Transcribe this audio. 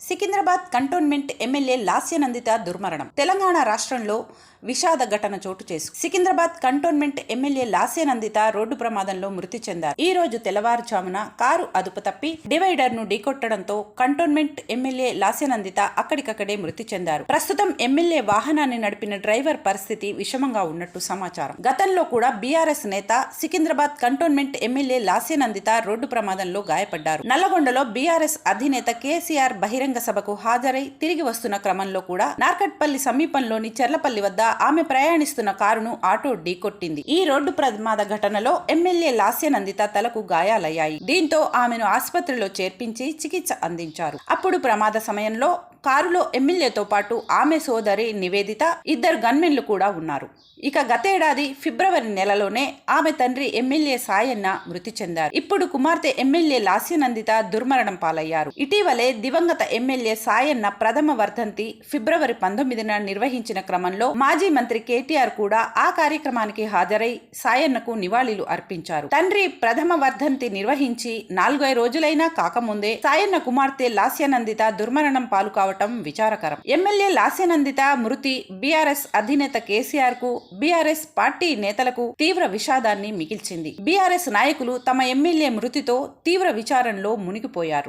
Secunderabad cantonment MLA Lasya Nanditha దుర్మరణం. తెలంగాణ రాష్ట్రంలో విషాద ఘటన చోటు చేసు Secunderabad cantonment MLA Lasya Nanditha road ప్రమాదంలో మృతి చెందారు. ఈ రోజు తెల్లవారుజామున కారు అదుపు తప్పి డివైడర్ను ఢీకొట్టడంతో కంటోన్మెంట్ ఎమ్మెల్యే లాస్యనందిత అక్కడికక్కడే మృతి చెందారు. ప్రస్తుతం ఎమ్మెల్యే వాహనాన్ని నడిపిన డ్రైవర్ పరిస్థితి విషమంగా ఉన్నట్టు సమాచారం. గతంలో కూడా బీఆర్ఎస్ నేత Secunderabad cantonment MLA Lasya Nanditha road ప్రమాదంలో గాయపడ్డారు. నల్లగొండలో బీఆర్ఎస్ అధినేత కేసీఆర్ బహిరంగ సభకు హాజరై తిరిగి వస్తున్న క్రమంలో కూడా నార్కట్పల్లి సమీపంలోని చెర్లపల్లి వద్ద ఆమె ప్రయాణిస్తున్న కారును ఆటో ఢీకొట్టింది ఈ రోడ్డు ప్రమాద ఘటనలో ఎమ్మెల్యే లాస్యనందిత తలకు గాయాలయ్యాయి. దీంతో ఆమెను ఆసుపత్రిలో చేర్పించి చికిత్స అందించారు. అప్పుడు ప్రమాద సమయంలో కారులో ఎమ్మెల్యేతో పాటు ఆమె సోదరి నివేదిత ఇద్దరు గన్మెన్లు కూడా ఉన్నారు. ఇక గతేడాది ఫిబ్రవరి నెలలోనే ఆమె తండ్రి ఎమ్మెల్యే సాయన్న మృతి చెందారు. ఇప్పుడు కుమార్తె ఎమ్మెల్యే లాస్యనందిత దుర్మరణం పాలయ్యారు. ఇటీవలే దివంగత ఎమ్మెల్యే సాయన్న ప్రథమ వర్ధంతి ఫిబ్రవరి పంతొమ్మిదిన నిర్వహించిన క్రమంలో మాజీ మంత్రి కేటీఆర్ కూడా ఆ కార్యక్రమానికి హాజరై సాయన్నకు నివాళులు అర్పించారు. తండ్రి ప్రథమ వర్ధంతి నిర్వహించి నాలుగై రోజులైనా కాకముందే సాయన్న కుమార్తె లాస్యనందిత దుర్మరణం పాలు కావటం విచారకరం. ఎమ్మెల్యే లాస్యనందిత మృతి బీఆర్ఎస్ అధినేత కేసీఆర్కు బీఆర్ఎస్ పార్టీ నేతలకు తీవ్ర విషాదాన్ని మిగిల్చింది. బీఆర్ఎస్ నాయకులు తమ ఎమ్మెల్యే మృతితో తీవ్ర విచారంలో మునిగిపోయారు.